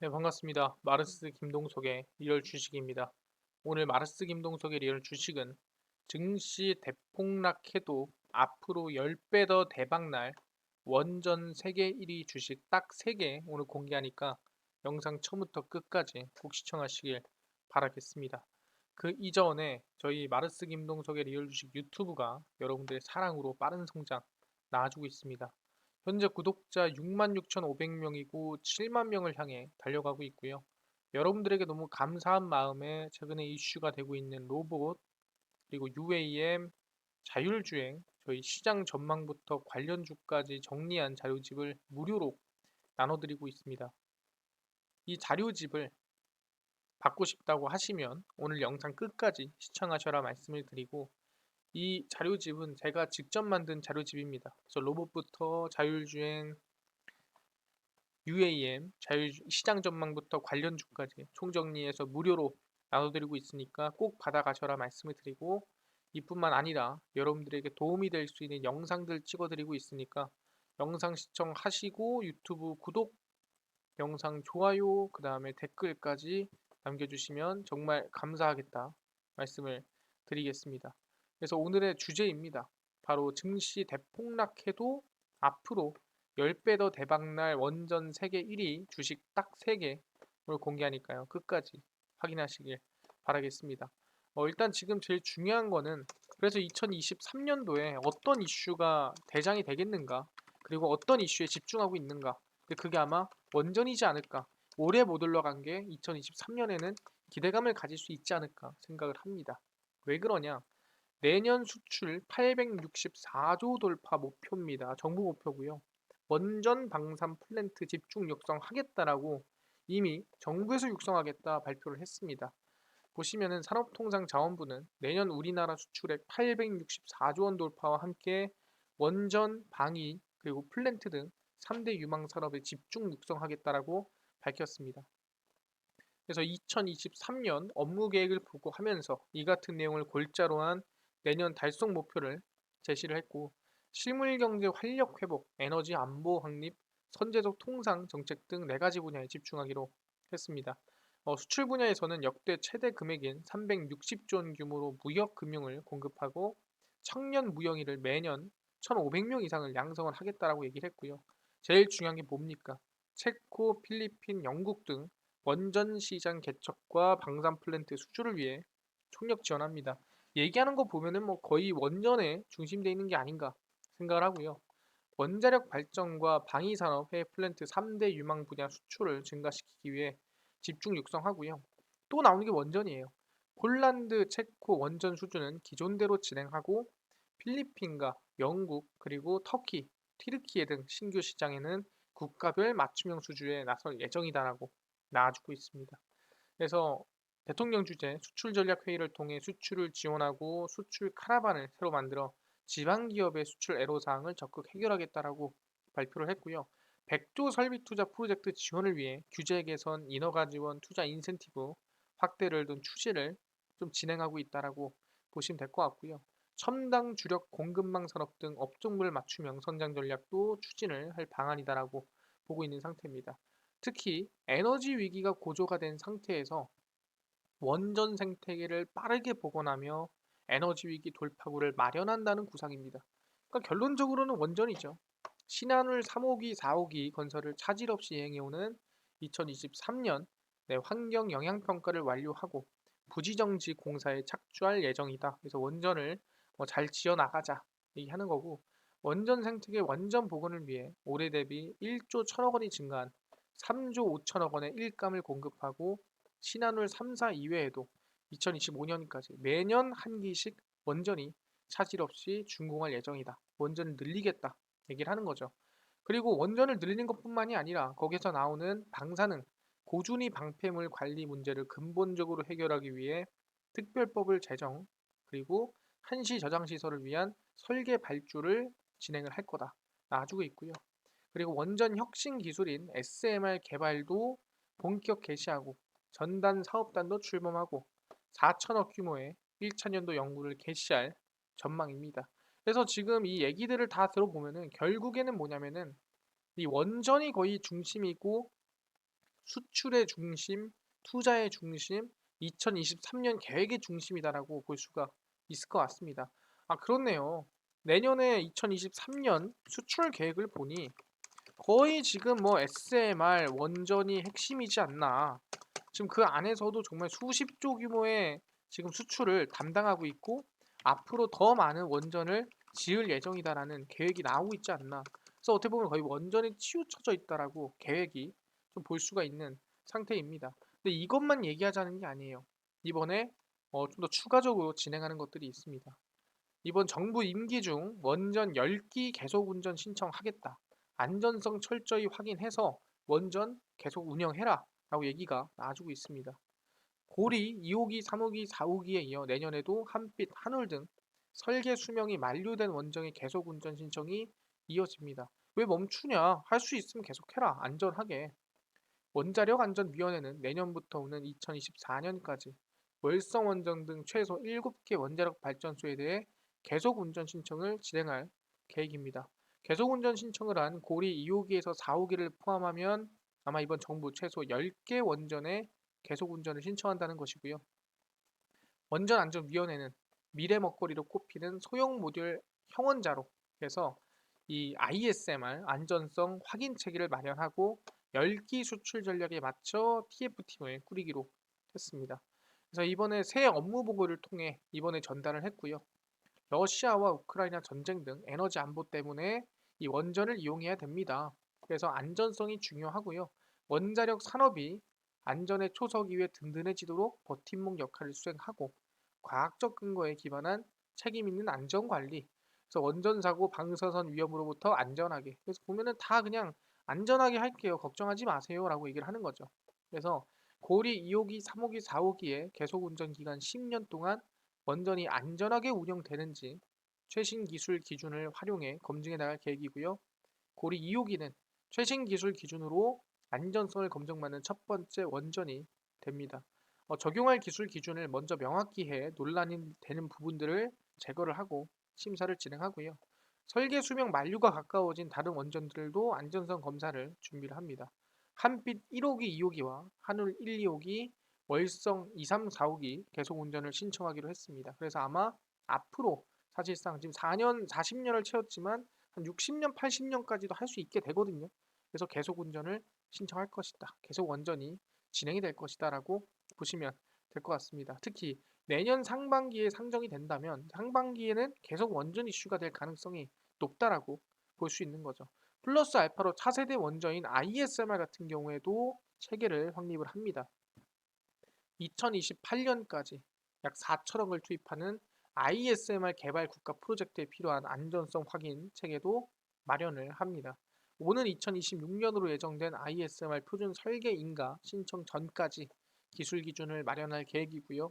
네, 반갑습니다. 마르스 김동석의 리얼 주식입니다. 오늘 마르스 김동석의 리얼 주식은 증시 대폭락해도 앞으로 10배 더 대박날 원전 세계 1위 주식 딱 3개 오늘 공개하니까 영상 처음부터 끝까지 꼭 시청하시길 바라겠습니다. 그 이전에 저희 마르스 김동석의 리얼 주식 유튜브가 여러분들의 사랑으로 빠른 성장 나아지고 있습니다. 현재 구독자 66,500명이고 7만 명을 향해 달려가고 있고요. 여러분들에게 너무 감사한 마음에 최근에 이슈가 되고 있는 로봇 그리고 UAM 자율주행 저희 시장 전망부터 관련 주까지 정리한 자료집을 무료로 나눠드리고 있습니다. 이 자료집을 받고 싶다고 하시면 오늘 영상 끝까지 시청하셔라 말씀을 드리고 이 자료집은 제가 직접 만든 자료집입니다. 그래서 로봇부터 자율주행, UAM, 자율 시장 전망부터 관련 주까지 총정리해서 무료로 나눠드리고 있으니까 꼭 받아가셔라 말씀을 드리고 이뿐만 아니라 여러분들에게 도움이 될 수 있는 영상들 찍어드리고 있으니까 영상 시청하시고 유튜브 구독, 영상 좋아요, 그 다음에 댓글까지 남겨주시면 정말 감사하겠다 말씀을 드리겠습니다. 그래서 오늘의 주제입니다. 바로 증시 대폭락해도 앞으로 10배 더 대박날 원전 세계 1위 주식 딱 3개 를 공개하니까요. 끝까지 확인하시길 바라겠습니다. 어, 일단 지금 제일 중요한 거는 그래서 2023년도에 어떤 이슈가 대장이 되겠는가 그리고 어떤 이슈에 집중하고 있는가 그게 아마 원전이지 않을까 올해 못 올라간 게 2023년에는 기대감을 가질 수 있지 않을까 생각을 합니다. 왜 그러냐? 내년 수출 864조 돌파 목표입니다. 정부 목표고요. 원전 방산 플랜트 집중 육성하겠다라고 이미 정부에서 육성하겠다 발표를 했습니다. 보시면은 산업통상자원부는 내년 우리나라 수출액 864조 원 돌파와 함께 원전, 방위, 그리고 플랜트 등 3대 유망 산업에 집중 육성하겠다라고 밝혔습니다. 그래서 2023년 업무 계획을 보고 하면서 이 같은 내용을 골자로 한 내년 달성 목표를 제시를 했고 실물 경제 활력 회복, 에너지 안보 확립, 선제적 통상 정책 등 네 가지 분야에 집중하기로 했습니다. 어, 수출 분야에서는 역대 최대 금액인 360조 원 규모로 무역 금융을 공급하고 청년 무역인을 매년 1,500명 이상을 양성을 하겠다라고 얘기를 했고요. 제일 중요한 게 뭡니까? 체코, 필리핀, 영국 등 원전 시장 개척과 방산 플랜트 수주를 위해 총력 지원합니다. 얘기하는 거 보면은 뭐 거의 원전에 중심되어 있는 게 아닌가 생각을 하고요. 원자력 발전과 방위 산업 해외 플랜트 3대 유망 분야 수출을 증가시키기 위해 집중 육성하고요. 또 나오는 게 원전이에요. 폴란드, 체코 원전 수주는 기존대로 진행하고 필리핀과 영국 그리고 터키, 튀르키예 등 신규 시장에는 국가별 맞춤형 수주에 나설 예정이다라고 나와주고 있습니다. 그래서 대통령 주재 수출 전략 회의를 통해 수출을 지원하고 수출 카라반을 새로 만들어 지방 기업의 수출 애로 사항을 적극 해결하겠다라고 발표를 했고요. 100조 설비 투자 프로젝트 지원을 위해 규제 개선, 인허가 지원, 투자 인센티브 확대를 둔 추진을 좀 진행하고 있다라고 보시면 될 것 같고요. 첨단 주력 공급망 산업 등 업종별 맞춤형 선장 전략도 추진을 할 방안이다라고 보고 있는 상태입니다. 특히 에너지 위기가 고조가 된 상태에서 원전 생태계를 빠르게 복원하며 에너지 위기 돌파구를 마련한다는 구상입니다. 그러니까 결론적으로는 원전이죠. 신한울 3호기, 4호기 건설을 차질 없이 이행해오는 2023년 네, 환경 영향 평가를 완료하고 부지정지 공사에 착수할 예정이다. 그래서 원전을 뭐 잘 지어 나가자 얘기하는 거고 원전 생태계 원전 복원을 위해 올해 대비 1조 1천억 원이 증가한 3조 5천억 원의 일감을 공급하고 신한울 3사 이외에도 2025년까지 매년 한 기씩 원전이 차질 없이 준공할 예정이다. 원전을 늘리겠다. 얘기를 하는 거죠. 그리고 원전을 늘리는 것뿐만이 아니라 거기서 나오는 방사능, 고준위 방패물 관리 문제를 근본적으로 해결하기 위해 특별법을 제정, 그리고 한시 저장 시설을 위한 설계 발주를 진행을 할 거다. 놔주고 있고요. 그리고 원전 혁신 기술인 SMR 개발도 본격 개시하고 전단 사업단도 출범하고 4천억 규모의 1차년도 연구를 개시할 전망입니다. 그래서 지금 이 얘기들을 다 들어보면은 결국에는 뭐냐면은 이 원전이 거의 중심이고 수출의 중심, 투자의 중심, 2023년 계획의 중심이다라고 볼 수가 있을 것 같습니다. 아, 그렇네요. 내년에 2023년 수출 계획을 보니 거의 지금 뭐 SMR 원전이 핵심이지 않나. 지금 그 안에서도 정말 수십 조 규모의 지금 수출을 담당하고 있고 앞으로 더 많은 원전을 지을 예정이다라는 계획이 나오고 있지 않나. 그래서 어떻게 보면 거의 원전에 치우쳐져 있다라고 계획이 좀 볼 수가 있는 상태입니다. 근데 이것만 얘기하자는 게 아니에요. 이번에 어, 좀 더 추가적으로 진행하는 것들이 있습니다. 이번 정부 임기 중 원전 10기 계속 운전 신청하겠다. 안전성 철저히 확인해서 원전 계속 운영해라. 라고 얘기가 나와주고 있습니다. 고리 2호기, 3호기, 4호기에 이어 내년에도 한빛, 한울 등 설계 수명이 만료된 원전의 계속 운전 신청이 이어집니다. 왜 멈추냐? 할 수 있으면 계속해라. 안전하게. 원자력 안전위원회는 내년부터 오는 2024년까지 월성 원전 등 최소 7개 원자력 발전소에 대해 계속 운전 신청을 진행할 계획입니다. 계속 운전 신청을 한 고리 2호기에서 4호기를 포함하면 아마 이번 정부 최소 10개 원전에 계속 운전을 신청한다는 것이고요. 원전 안전위원회는 미래 먹거리로 꼽히는 소형 모듈 형원자로 해서 이 ISMR 안전성 확인 체계를 마련하고 10기 수출 전략에 맞춰 TF팀을 꾸리기로 했습니다. 그래서 이번에 새 업무 보고를 통해 이번에 전달을 했고요. 러시아와 우크라이나 전쟁 등 에너지 안보 때문에 이 원전을 이용해야 됩니다. 그래서 안전성이 중요하고요. 원자력 산업이 안전의 초석 위에 든든해지도록 버팀목 역할을 수행하고 과학적 근거에 기반한 책임 있는 안전 관리. 그래서 원전 사고 방사선 위험으로부터 안전하게. 그래서 보면은 다 그냥 안전하게 할게요. 걱정하지 마세요라고 얘기를 하는 거죠. 그래서 고리 2호기, 3호기, 4호기에 계속 운전 기간 10년 동안 원전이 안전하게 운영되는지 최신 기술 기준을 활용해 검증해 나갈 계획이고요. 고리 2호기는 최신 기술 기준으로 안전성을 검증받는 첫 번째 원전이 됩니다. 어, 적용할 기술 기준을 먼저 명확히 해 논란이 되는 부분들을 제거를 하고 심사를 진행하고요. 설계 수명 만료가 가까워진 다른 원전들도 안전성 검사를 준비를 합니다. 한빛 1호기, 2호기와 한울 1, 2호기, 월성 2, 3, 4호기 계속 운전을 신청하기로 했습니다. 그래서 아마 앞으로 사실상 지금 4년, 40년을 채웠지만 한 60년, 80년까지도 할 수 있게 되거든요. 그래서 계속 운전을 신청할 것이다. 계속 원전이 진행이 될 것이다라고 보시면 될 것 같습니다. 특히 내년 상반기에 상정이 된다면 상반기에는 계속 원전 이슈가 될 가능성이 높다라고 볼 수 있는 거죠. 플러스 알파로 차세대 원전인 ISMR 같은 경우에도 체계를 확립을 합니다. 2028년까지 약 4천억을 투입하는 ISMR 개발 국가 프로젝트에 필요한 안전성 확인 체계도 마련을 합니다. 오는 2026년으로 예정된 ISMR 표준 설계 인가 신청 전까지 기술 기준을 마련할 계획이고요.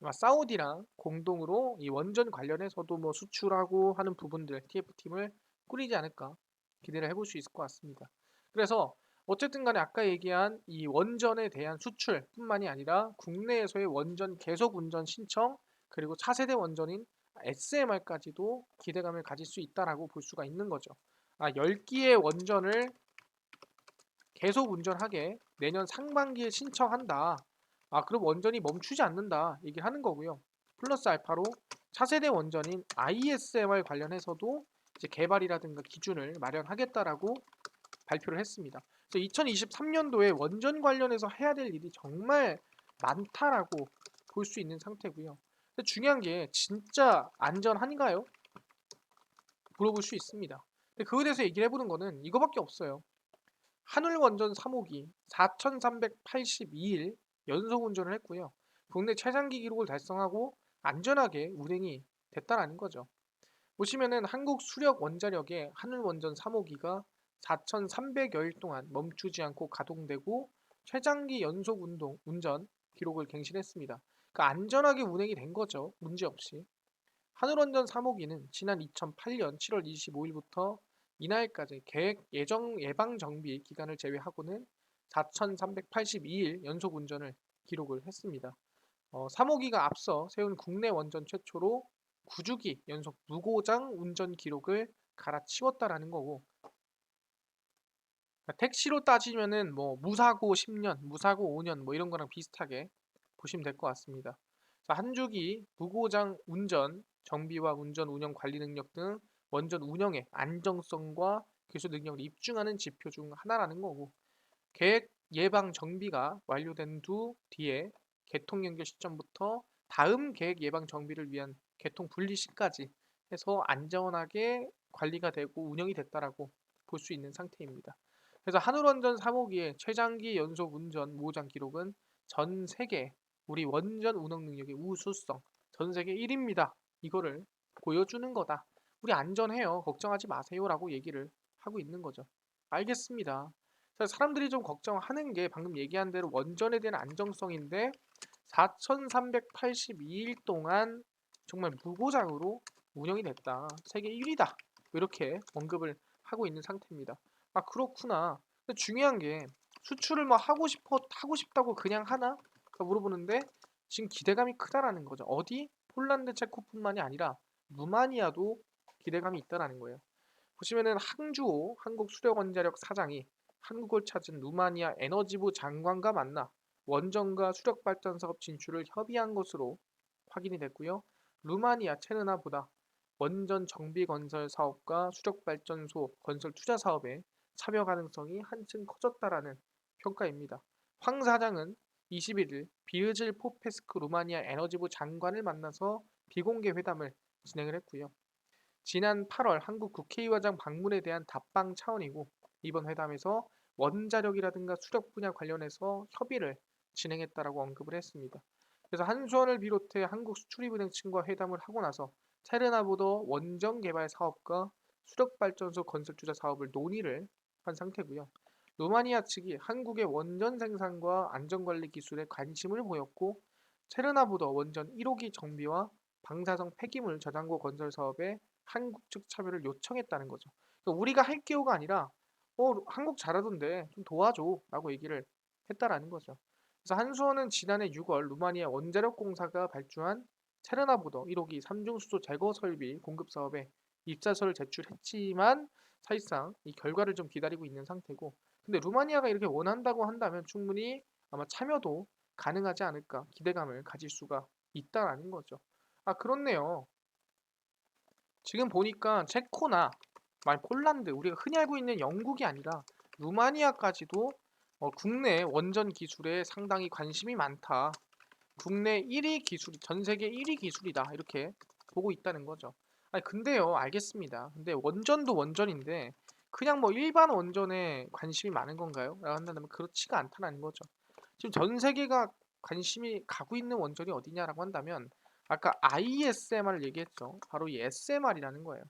아마 사우디랑 공동으로 이 원전 관련해서도 뭐 수출하고 하는 부분들 TF팀을 꾸리지 않을까 기대를 해볼 수 있을 것 같습니다. 그래서 어쨌든 간에 아까 얘기한 이 원전에 대한 수출뿐만이 아니라 국내에서의 원전 계속 운전 신청 그리고 차세대 원전인 SMR까지도 기대감을 가질 수 있다라고 볼 수가 있는 거죠. 아, 10기의 원전을 계속 운전하게 내년 상반기에 신청한다. 아, 그럼 원전이 멈추지 않는다. 얘기를 하는 거고요. 플러스 알파로 차세대 원전인 ISMR 관련해서도 이제 개발이라든가 기준을 마련하겠다라고 발표를 했습니다. 그래서 2023년도에 원전 관련해서 해야 될 일이 정말 많다라고 볼 수 있는 상태고요. 근데 중요한 게 진짜 안전한가요? 물어볼 수 있습니다. 근데 그거에 대해서 얘기를 해보는 거는 이거밖에 없어요. 한울원전 3호기 4,382일 연속 운전을 했고요. 국내 최장기 기록을 달성하고 안전하게 운행이 됐다라는 거죠. 보시면은 한국 수력 원자력의 한울원전 3호기가 4,300여일 동안 멈추지 않고 가동되고 최장기 연속 운동, 운전 기록을 갱신했습니다. 그 안전하게 운행이 된 거죠. 문제없이. 하늘원전 3호기는 지난 2008년 7월 25일부터 이날까지 계획 예정 예방 정비 기간을 제외하고는 4,382일 연속 운전을 기록을 했습니다. 어, 3호기가 앞서 세운 국내 원전 최초로 9주기 연속 무고장 운전 기록을 갈아치웠다라는 거고 그러니까 택시로 따지면은 뭐 무사고 10년, 무사고 5년 뭐 이런 거랑 비슷하게 보시면 될 것 같습니다. 자, 한 주기 무고장 운전, 정비와 운전 운영 관리 능력 등 원전 운영의 안정성과 기술 능력을 입증하는 지표 중 하나라는 거고 계획 예방 정비가 완료된 두 뒤에 개통 연결 시점부터 다음 계획 예방 정비를 위한 개통 분리 시까지 해서 안전하게 관리가 되고 운영이 됐다라고 볼 수 있는 상태입니다. 그래서 한울원전 3호기의 최장기 연속 운전 모장 기록은 전 세계 우리 원전 운영 능력의 우수성 전 세계 1위입니다. 이거를 보여주는 거다. 우리 안전해요. 걱정하지 마세요라고 얘기를 하고 있는 거죠. 알겠습니다. 자, 사람들이 좀 걱정하는 게 방금 얘기한 대로 원전에 대한 안정성인데 4,382일 동안 정말 무고장으로 운영이 됐다. 세계 1위다. 이렇게 언급을 하고 있는 상태입니다. 아 그렇구나. 중요한 게 수출을 뭐 하고 싶어 하고 싶다고 그냥 하나? 물어보는데 지금 기대감이 크다라는 거죠. 어디? 폴란드, 체코뿐만이 아니라 루마니아도 기대감이 있다라는 거예요. 보시면은 항주호 한국 수력원자력 사장이 한국을 찾은 루마니아 에너지부 장관과 만나 원전과 수력 발전 사업 진출을 협의한 것으로 확인이 됐고요. 루마니아 체르나보다 원전 정비 건설 사업과 수력 발전소 건설 투자 사업에 참여 가능성이 한층 커졌다라는 평가입니다. 황 사장은 21일 비으즐 포페스크 루마니아 에너지부 장관을 만나서 비공개 회담을 진행을 했고요. 지난 8월 한국 국회의원장 방문에 대한 답방 차원이고 이번 회담에서 원자력이라든가 수력 분야 관련해서 협의를 진행했다라고 언급을 했습니다. 그래서 한수원을 비롯해 한국 수출입은행 측과 회담을 하고 나서 체르나보더 원전 개발 사업과 수력 발전소 건설 투자 사업을 논의를 한 상태고요. 루마니아 측이 한국의 원전 생산과 안전관리 기술에 관심을 보였고 체르나보더 원전 1호기 정비와 방사성 폐기물 저장고 건설 사업에 한국 측 참여를 요청했다는 거죠. 그러니까 우리가 할 게요가 아니라 어 한국 잘하던데 좀 도와줘 라고 얘기를 했다라는 거죠. 그래서 한수원은 지난해 6월 루마니아 원자력 공사가 발주한 체르나보더 1호기 3중 수소 제거 설비 공급 사업에 입사서를 제출했지만 사실상 이 결과를 좀 기다리고 있는 상태고 근데 루마니아가 이렇게 원한다고 한다면 충분히 아마 참여도 가능하지 않을까 기대감을 가질 수가 있다라는 거죠. 아 그렇네요. 지금 보니까 체코나 말 폴란드 우리가 흔히 알고 있는 영국이 아니라 루마니아까지도 어, 국내 원전 기술에 상당히 관심이 많다. 국내 1위 기술, 전 세계 1위 기술이다. 이렇게 보고 있다는 거죠. 아니 근데요, 알겠습니다. 근데 원전도 원전인데 그냥 뭐 일반 원전에 관심이 많은 건가요? 라고 한다면 그렇지가 않다는 거죠. 지금 전 세계가 관심이 가고 있는 원전이 어디냐라고 한다면 아까 ISMR을 얘기했죠. 바로 이 SMR이라는 거예요.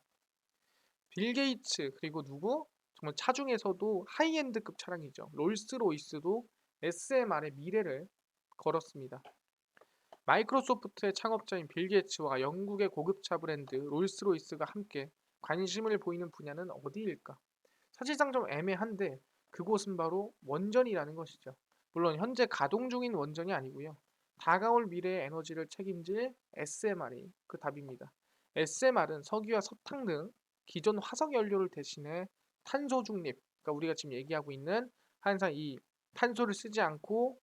빌 게이츠 그리고 누구? 정말 차중에서도 하이엔드급 차량이죠. 롤스로이스도 SMR의 미래를 걸었습니다. 마이크로소프트의 창업자인 빌 게이츠와 영국의 고급차 브랜드 롤스로이스가 함께 관심을 보이는 분야는 어디일까? 사실상 좀 애매한데 그곳은 바로 원전이라는 것이죠. 물론 현재 가동 중인 원전이 아니고요. 다가올 미래의 에너지를 책임질 SMR이 그 답입니다. SMR은 석유와 석탄 등 기존 화석 연료를 대신해 탄소 중립, 그러니까 우리가 지금 얘기하고 있는 항상 이 탄소를 쓰지 않고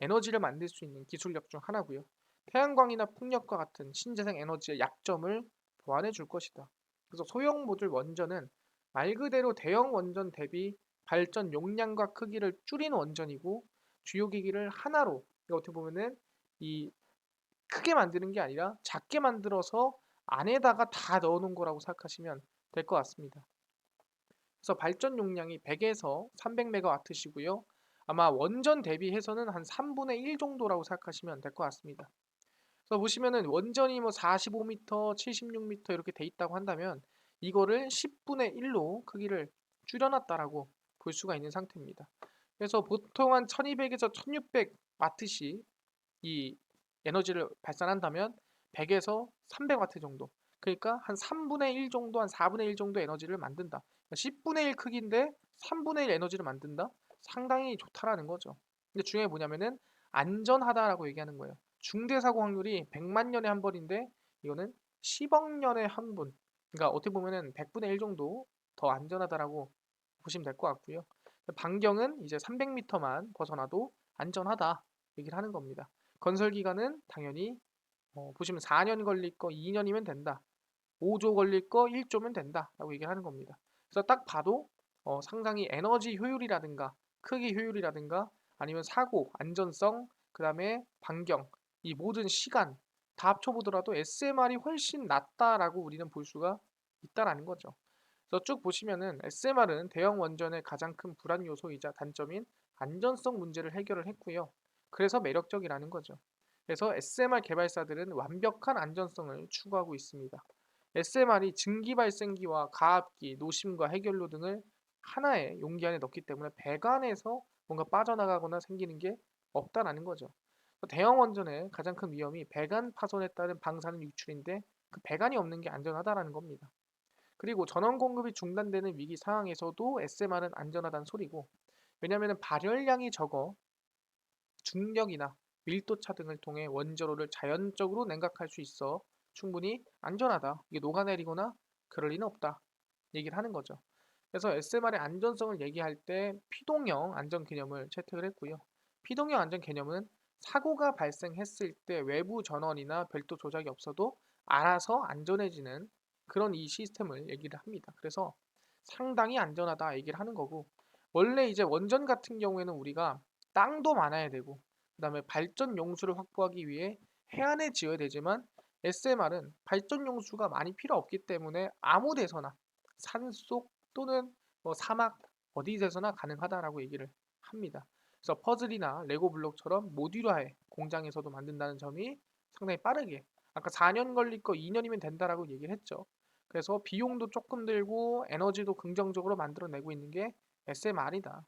에너지를 만들 수 있는 기술력 중 하나고요. 태양광이나 풍력과 같은 신재생 에너지의 약점을 보완해 줄 것이다. 그래서 소형 모듈 원전은 말 그대로 대형 원전 대비 발전 용량과 크기를 줄인 원전이고 주요 기기를 하나로 어떻게 보면은 이 크게 만드는 게 아니라 작게 만들어서 안에다가 다 넣어 놓은 거라고 생각하시면 될 것 같습니다. 그래서 발전 용량이 100에서 300메가와트시고요. 아마 원전 대비해서는 한 3분의 1 정도라고 생각하시면 될 것 같습니다. 그래서 보시면은 원전이 뭐 45m, 76m 이렇게 돼 있다고 한다면 이거를 10분의 1로 크기를 줄여놨다라고 볼 수가 있는 상태입니다. 그래서 보통 한 1200에서 1600 와트씩 이 에너지를 발산한다면 100에서 300 와트 정도 그러니까 한 3분의 1 정도, 한 4분의 1 정도 에너지를 만든다. 10분의 그러니까 1 크기인데 3분의 1 에너지를 만든다? 상당히 좋다라는 거죠. 근데 중요한 게 뭐냐면은 안전하다라고 얘기하는 거예요. 중대 사고 확률이 100만 년에 한 번인데 이거는 10억 년에 한 번. 그러니까 어떻게 보면은 100분의 1 정도 더 안전하다라고 보시면 될 것 같고요. 반경은 이제 300m만 벗어나도 안전하다 얘기를 하는 겁니다. 건설 기간은 당연히 어, 보시면 4년 걸릴 거 2년이면 된다. 5조 걸릴 거 1조면 된다라고 얘기를 하는 겁니다. 그래서 딱 봐도 어, 상당히 에너지 효율이라든가 크기 효율이라든가 아니면 사고, 안전성, 그 다음에 반경, 이 모든 시간 다 합쳐보더라도 SMR이 훨씬 낫다라고 우리는 볼 수가 있다라는 거죠. 그래서 쭉 보시면은 SMR은 대형 원전의 가장 큰 불안 요소이자 단점인 안전성 문제를 해결을 했고요. 그래서 매력적이라는 거죠. 그래서 SMR 개발사들은 완벽한 안전성을 추구하고 있습니다. SMR이 증기 발생기와 가압기, 노심과 해결로 등을 하나의 용기 안에 넣기 때문에 배관에서 뭔가 빠져나가거나 생기는 게 없다라는 거죠. 대형 원전의 가장 큰 위험이 배관 파손에 따른 방사능 유출인데 그 배관이 없는 게 안전하다라는 겁니다. 그리고 전원 공급이 중단되는 위기 상황에서도 SMR은 안전하다는 소리고 왜냐하면 발열량이 적어 중력이나 밀도차 등을 통해 원자로를 자연적으로 냉각할 수 있어 충분히 안전하다. 이게 녹아내리거나 그럴 리는 없다. 얘기를 하는 거죠. 그래서 SMR의 안전성을 얘기할 때 피동형 안전 개념을 채택을 했고요. 피동형 안전 개념은 사고가 발생했을 때 외부 전원이나 별도 조작이 없어도 알아서 안전해지는 그런 이 시스템을 얘기를 합니다. 그래서 상당히 안전하다 얘기를 하는 거고 원래 이제 원전 같은 경우에는 우리가 땅도 많아야 되고 그다음에 발전 용수를 확보하기 위해 해안에 지어야 되지만 SMR은 발전 용수가 많이 필요 없기 때문에 아무 데서나 산속 또는 뭐 사막 어디에서나 가능하다라고 얘기를 합니다. 그래서 퍼즐이나 레고 블록처럼 모듈화해 공장에서도 만든다는 점이 상당히 빠르게 아까 4년 걸릴 거 2년이면 된다라고 얘기를 했죠. 그래서 비용도 조금 들고 에너지도 긍정적으로 만들어내고 있는 게 SMR이다.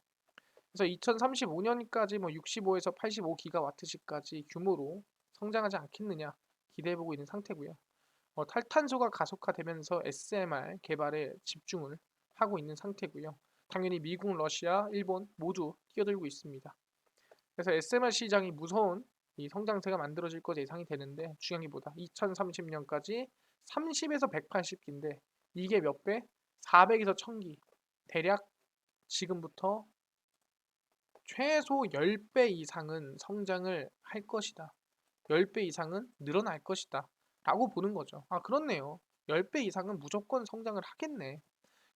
그래서 2035년까지 뭐 65에서 85기가와트시까지 규모로 성장하지 않겠느냐 기대해보고 있는 상태고요. 어, 탈탄소가 가속화되면서 SMR 개발에 집중을 하고 있는 상태고요. 당연히 미국, 러시아, 일본 모두 뛰어들고 있습니다. 그래서 SMR 시장이 무서운 이 성장세가 만들어질 것 예상이 되는데 중요한 게 뭐다? 2030년까지 30에서 180기인데 이게 몇 배? 400에서 1000기. 대략 지금부터 최소 10배 이상은 성장을 할 것이다. 10배 이상은 늘어날 것이다. 라고 보는 거죠. 아, 그렇네요. 10배 이상은 무조건 성장을 하겠네.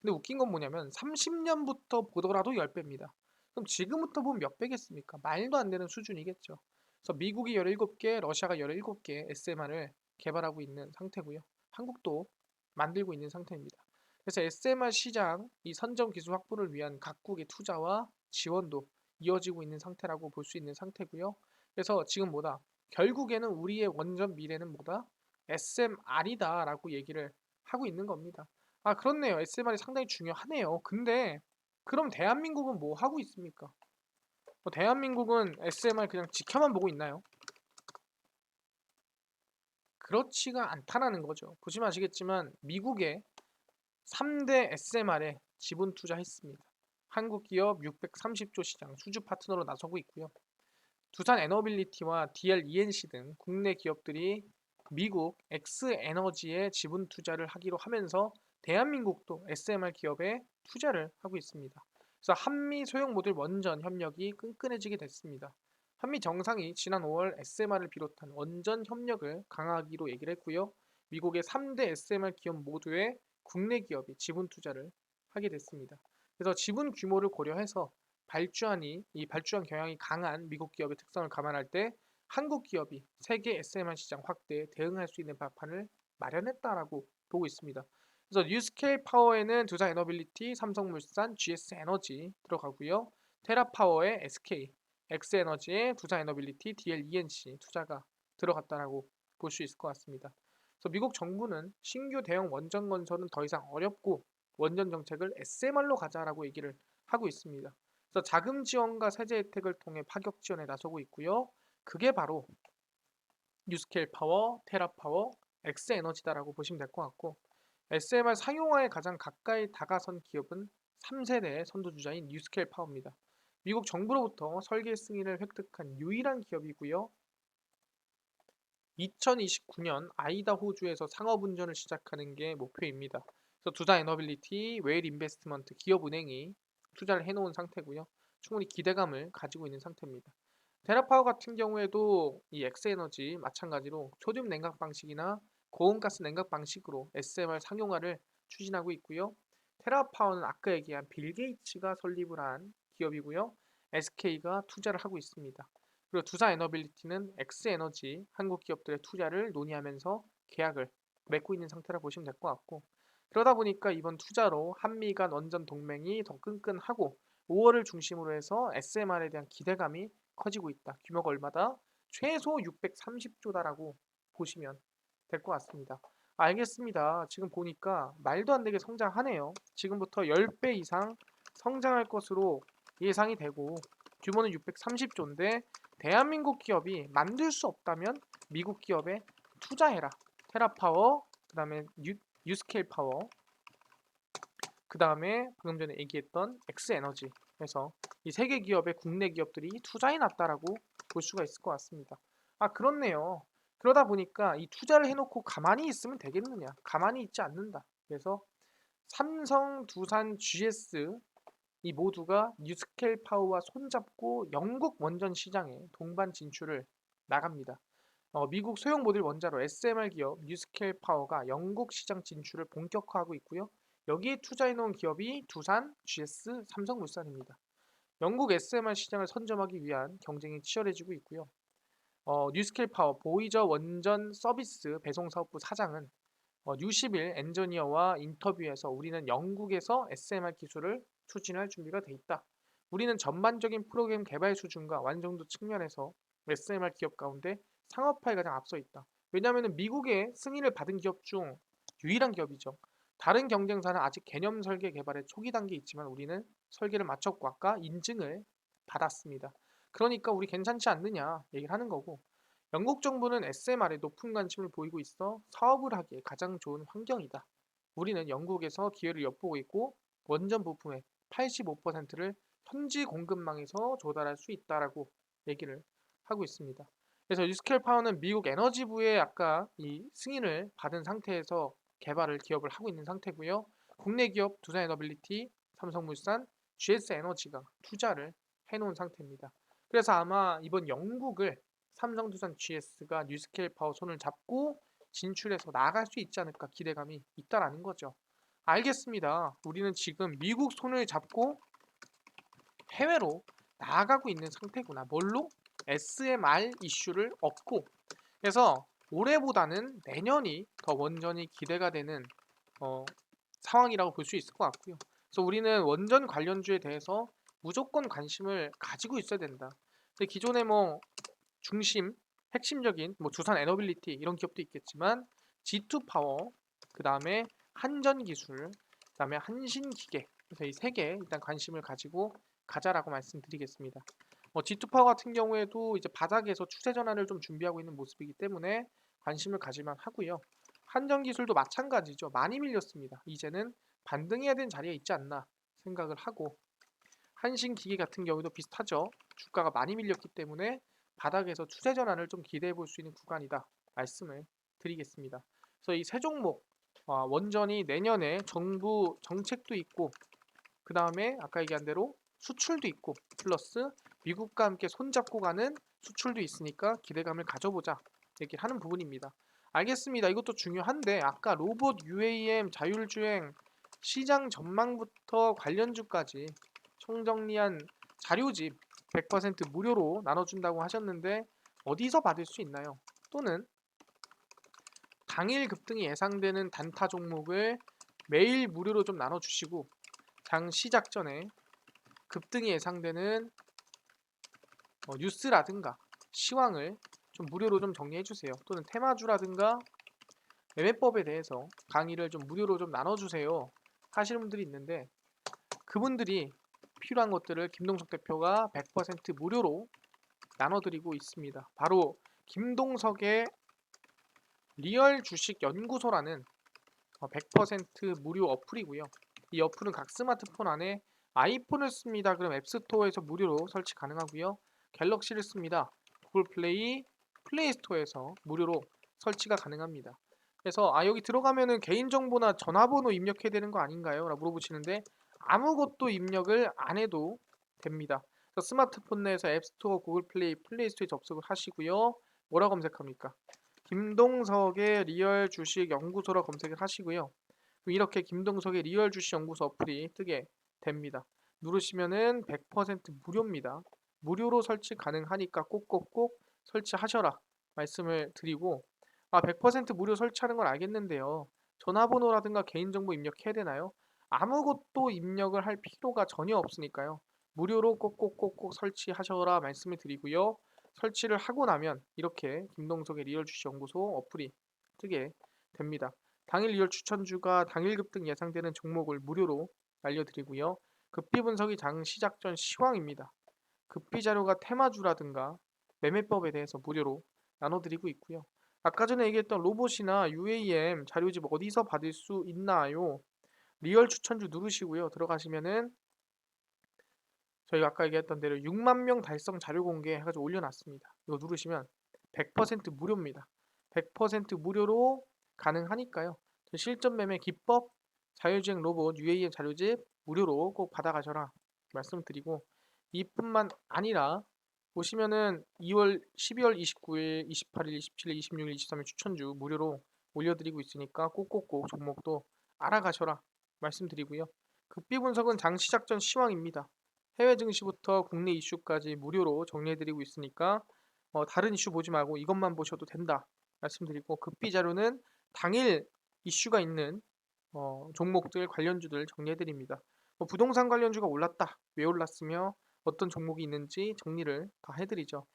근데 웃긴 건 뭐냐면 30년부터 보더라도 10배입니다. 그럼 지금부터 보면 몇 배겠습니까? 말도 안 되는 수준이겠죠. 그래서 미국이 17개, 러시아가 17개 SMR을 개발하고 있는 상태고요. 한국도 만들고 있는 상태입니다. 그래서 SMR 시장 이 선점 기술 확보를 위한 각국의 투자와 지원도 이어지고 있는 상태라고 볼 수 있는 상태고요. 그래서 지금 뭐다? 결국에는 우리의 원전 미래는 뭐다? SMR이다라고 얘기를 하고 있는 겁니다. 아 그렇네요. SMR이 상당히 중요하네요. 근데 그럼 대한민국은 뭐 하고 있습니까? 뭐 대한민국은 SMR 그냥 지켜만 보고 있나요? 그렇지가 않다라는 거죠. 보시면 아시겠지만 미국의 3대 SMR에 지분 투자했습니다. 한국 기업 630조 시장 수주 파트너로 나서고 있고요. 두산 에너빌리티와 DL ENC 등 국내 기업들이 미국 엑스에너지에 지분 투자를 하기로 하면서 대한민국도 SMR 기업에 투자를 하고 있습니다. 그래서 한미 소형 모듈 원전 협력이 끈끈해지게 됐습니다. 한미 정상이 지난 5월 SMR을 비롯한 원전 협력을 강화하기로 얘기를 했고요. 미국의 3대 SMR 기업 모두에 국내 기업이 지분 투자를 하게 됐습니다. 그래서 지분 규모를 고려해서 발주안이 이 발주안 경향이 강한 미국 기업의 특성을 감안할 때 한국 기업이 세계 SMR 시장 확대에 대응할 수 있는 발판을 마련했다라고 보고 있습니다. 그래서 뉴스케일 파워에는 두산 에너빌리티, 삼성물산, GS 에너지 들어가고요. 테라파워의 SK, 엑스에너지의 두산 에너빌리티, DL ENC 투자가 들어갔다라고 볼 수 있을 것 같습니다. 그래서 미국 정부는 신규 대형 원전 건설은 더 이상 어렵고 원전 정책을 SMR로 가자라고 얘기를 하고 있습니다. 그래서 자금 지원과 세제 혜택을 통해 파격 지원에 나서고 있고요. 그게 바로 뉴스케일 파워, 테라파워, 엑스에너지다라고 보시면 될 것 같고 SMR 상용화에 가장 가까이 다가선 기업은 3세대 선두주자인 뉴스케일 파워입니다. 미국 정부로부터 설계 승인을 획득한 유일한 기업이고요. 2029년 아이다호주에서 상업 운전을 시작하는 게 목표입니다. 그래서 두산 에너빌리티, 웨일 인베스트먼트, 기업은행이 투자를 해놓은 상태고요. 충분히 기대감을 가지고 있는 상태입니다. 테라파워 같은 경우에도 이 엑스에너지 마찬가지로 소듐 냉각 방식이나 고온가스 냉각 방식으로 SMR 상용화를 추진하고 있고요. 테라파워는 아까 얘기한 빌 게이츠가 설립을 한 기업이고요. SK가 투자를 하고 있습니다. 그리고 두산 에너빌리티는 엑스에너지 한국 기업들의 투자를 논의하면서 계약을 맺고 있는 상태라 보시면 될 것 같고 그러다 보니까 이번 투자로 한미 간 원전 동맹이 더 끈끈하고 5월을 중심으로 해서 SMR에 대한 기대감이 커지고 있다. 규모가 얼마다? 최소 630조다라고 보시면 될 것 같습니다. 알겠습니다. 지금 보니까 말도 안 되게 성장하네요. 지금부터 10배 이상 성장할 것으로 예상이 되고 규모는 630조인데 대한민국 기업이 만들 수 없다면 미국 기업에 투자해라. 테라파워, 그 다음에 유스케일 파워, 그 다음에 방금 전에 얘기했던 엑스에너지 해서 이 세 개 기업의 국내 기업들이 투자해 놨다라고 볼 수가 있을 것 같습니다. 아 그렇네요. 그러다 보니까 이 투자를 해놓고 가만히 있으면 되겠느냐? 가만히 있지 않는다. 그래서 삼성, 두산, GS 이 모두가 뉴스케일 파워와 손잡고 영국 원전 시장에 동반 진출을 나갑니다. 어, 미국 소형 모듈 원자로 SMR 기업 뉴스케일 파워가 영국 시장 진출을 본격화하고 있고요. 여기에 투자해 놓은 기업이 두산, GS, 삼성물산입니다. 영국 SMR 시장을 선점하기 위한 경쟁이 치열해지고 있고요. 어, 뉴스케일 파워 보이저 원전 서비스 배송 사업부 사장은 어, 뉴11 엔지니어와 인터뷰에서 우리는 영국에서 SMR 기술을 추진할 준비가 돼 있다. 우리는 전반적인 프로그램 개발 수준과 완성도 측면에서 SMR 기업 가운데 상업화에 가장 앞서 있다. 왜냐하면 미국의 승인을 받은 기업 중 유일한 기업이죠. 다른 경쟁사는 아직 개념 설계 개발의 초기 단계에 있지만 우리는 설계를 마쳤고 아까 인증을 받았습니다. 그러니까 우리 괜찮지 않느냐 얘기를 하는 거고 영국 정부는 SMR에 높은 관심을 보이고 있어 사업을 하기에 가장 좋은 환경이다. 우리는 영국에서 기회를 엿보고 있고 원전 부품의 85%를 현지 공급망에서 조달할 수 있다라고 얘기를 하고 있습니다. 그래서 뉴스케일 파워는 미국 에너지부의 아까 이 승인을 받은 상태에서 개발을 기업을 하고 있는 상태고요. 국내 기업 두산 에너빌리티, 삼성물산, GS 에너지가 투자를 해놓은 상태입니다. 그래서 아마 이번 영국을 삼성두산 GS가 뉴스케일 파워 손을 잡고 진출해서 나갈 수 있지 않을까 기대감이 있다라는 거죠. 알겠습니다. 우리는 지금 미국 손을 잡고 해외로 나아가고 있는 상태구나. 뭘로? SMR 이슈를 얻고 그래서 올해보다는 내년이 더 원전이 기대가 되는 어, 상황이라고 볼 수 있을 것 같고요. 그래서 우리는 원전 관련주에 대해서 무조건 관심을 가지고 있어야 된다. 근데 기존에 뭐 중심, 핵심적인 뭐 두산 에너빌리티 이런 기업도 있겠지만 G2 파워, 그 다음에 한전 기술, 그 다음에 한신 기계 그래서 이 세 개 일단 관심을 가지고 가자라고 말씀드리겠습니다. 뭐 G2 파워 같은 경우에도 이제 바닥에서 추세 전환을 좀 준비하고 있는 모습이기 때문에 관심을 가질만 하고요. 한전 기술도 마찬가지죠. 많이 밀렸습니다. 이제는 반등해야 되는 자리에 있지 않나 생각을 하고 한신 기계 같은 경우도 비슷하죠. 주가가 많이 밀렸기 때문에 바닥에서 추세 전환을 좀 기대해 볼 수 있는 구간이다 말씀을 드리겠습니다. 그래서 이 세 종목 어, 원전이 내년에 정부 정책도 있고 그 다음에 아까 얘기한 대로 수출도 있고 플러스 미국과 함께 손잡고 가는 수출도 있으니까 기대감을 가져보자 얘기를 하는 부분입니다. 알겠습니다. 이것도 중요한데 아까 로봇 UAM 자율주행 시장 전망부터 관련주까지 총정리한 자료집 100% 무료로 나눠준다고 하셨는데 어디서 받을 수 있나요? 또는 당일 급등이 예상되는 단타 종목을 매일 무료로 좀 나눠주시고 장 시작 전에 급등이 예상되는 어, 뉴스라든가 시황을 좀 무료로 좀 정리해 주세요. 또는 테마주라든가 매매법에 대해서 강의를 좀 무료로 좀 나눠주세요. 하시는 분들이 있는데 그분들이 필요한 것들을 김동석 대표가 100% 무료로 나눠드리고 있습니다. 바로 김동석의 리얼 주식 연구소라는 100% 어, 무료 어플이고요. 이 어플은 각 스마트폰 안에 아이폰을 씁니다. 그럼 앱스토어에서 무료로 설치 가능하고요. 갤럭시를 씁니다. 구글 플레이, 플레이스토어에서 무료로 설치가 가능합니다. 그래서 아 여기 들어가면은 개인정보나 전화번호 입력해야 되는 거 아닌가요? 라고 물어보시는데 아무것도 입력을 안 해도 됩니다. 스마트폰 내에서 앱스토어, 구글 플레이, 플레이스토어에 접속을 하시고요. 뭐라 검색합니까? 김동석의 리얼 주식 연구소라 검색을 하시고요. 이렇게 김동석의 리얼 주식 연구소 어플이 뜨게 됩니다. 누르시면은 100% 무료입니다. 무료로 설치 가능하니까 꼭꼭꼭 설치하셔라 말씀을 드리고 아 100% 무료 설치하는 건 알겠는데요. 전화번호라든가 개인정보 입력해야 되나요? 아무것도 입력을 할 필요가 전혀 없으니까요. 무료로 꼭꼭꼭꼭 설치하셔라 말씀을 드리고요. 설치를 하고 나면 이렇게 김동석의 리얼 주식 연구소 어플이 뜨게 됩니다. 당일 리얼 추천주가 당일 급등 예상되는 종목을 무료로 알려드리고요. 급비 분석이 장 시작 전 시황입니다. 급비 자료가 테마주라든가 매매법에 대해서 무료로 나눠드리고 있고요. 아까 전에 얘기했던 로봇이나 UAM 자료집 어디서 받을 수 있나요? 리얼 추천주 누르시고요. 들어가시면은 저희가 아까 얘기했던 대로 6만 명 달성 자료 공개 해가지고 올려놨습니다. 이거 누르시면 100% 무료입니다. 100% 무료로 가능하니까요. 실전 매매 기법, 자율주행 로봇, UAM 자료집 무료로 꼭 받아가셔라 말씀드리고 이뿐만 아니라 보시면은 2월 12월 29일, 28일, 27일, 26일, 23일 추천주 무료로 올려드리고 있으니까 꼭꼭꼭 종목도 알아가셔라 말씀드리고요. 급비 분석은 장 시 작 전 시황입니다. 해외 증시부터 국내 이슈까지 무료로 정리해드리고 있으니까 어, 다른 이슈 보지 말고 이것만 보셔도 된다 말씀드리고 급비 자료는 당일 이슈가 있는 어, 종목들 관련주들 정리해드립니다. 뭐 부동산 관련주가 올랐다, 왜 올랐으며 어떤 종목이 있는지 정리를 다 해드리죠.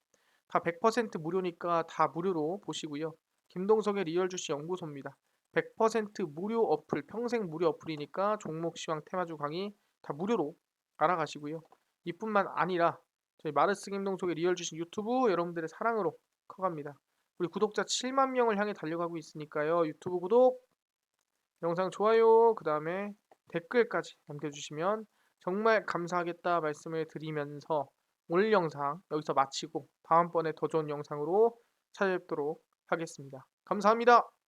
다 100% 무료니까 다 무료로 보시고요. 김동석의 리얼 주식 연구소입니다. 100% 무료 어플, 평생 무료 어플이니까 종목 시황 테마주 강의 다 무료로 알아가시고요. 이뿐만 아니라 저희 마르스 김동석의 리얼 주식 유튜브 여러분들의 사랑으로 커갑니다. 우리 구독자 7만 명을 향해 달려가고 있으니까요. 유튜브 구독, 영상 좋아요, 그 다음에 댓글까지 남겨주시면 정말 감사하겠다 말씀을 드리면서 오늘 영상 여기서 마치고 다음번에 더 좋은 영상으로 찾아뵙도록 하겠습니다. 감사합니다.